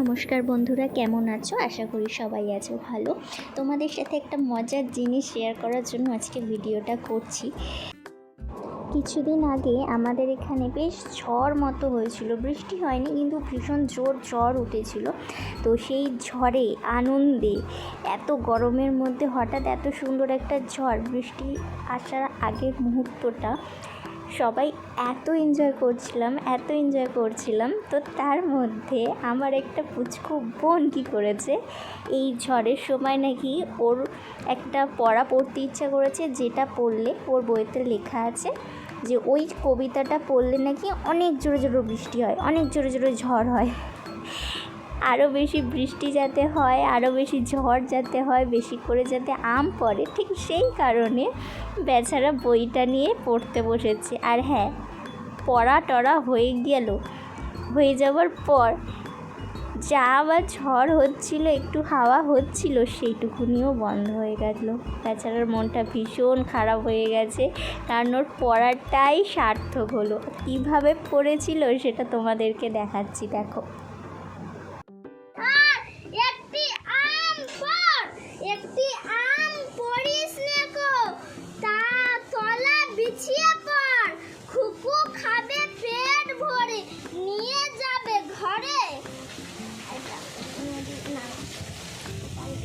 নমস্কার বন্ধুরা, কেমন আছো? আশা করি সবাই আছো ভালো। তোমাদের সাথে একটা মজার জিনিস শেয়ার করার জন্য আজকে ভিডিওটা করছি। কিছুদিন আগে আমাদের এখানে বেশ ঝড় মতো হয়েছিল। বৃষ্টি হয়নি, কিন্তু ভীষণ জোর ঝড় উঠেছিল। তো সেই ঝড়ে, আনন্দে, এত গরমের মধ্যে হঠাৎ এত সুন্দর একটা ঝড়, বৃষ্টি আসার আগের মুহূর্তটা সবাই এত এনজয় করছিলাম, এত এনজয় করছিলাম। তো তার মধ্যে আমার একটা পুচকু বোন কী করেছে, এই ঝড়ের সময় নাকি ওর একটা পড়া পড়তে ইচ্ছা করেছে, যেটা পড়লে ওর বইতে লেখা আছে যে ওই কবিতাটা পড়লে নাকি অনেক জোরে জোরে বৃষ্টি হয়, অনেক জোরে জোরে ঝড় হয়। আরও বেশি বৃষ্টি যাতে হয় আরও বেশি ঝড় যাতে হয়, বেশি করে যাতে আম পড়ে, ঠিক সেই কারণে বেচারা বইটা নিয়ে পড়তে বসেছে। আর হ্যাঁ পড়া টড়া হয়ে গেল। হয়ে যাওয়ার পর যা আবার ঝড় হচ্ছিল, একটু হাওয়া হচ্ছিল সেইটুকুনিও বন্ধ হয়ে গেল। বেচারার মনটা ভীষণ খারাপ হয়ে গেছে। কারণ ওর পড়াটাই সার্থক হলো। কীভাবে পড়েছিল সেটা তোমাদেরকে দেখাচ্ছি, দেখো।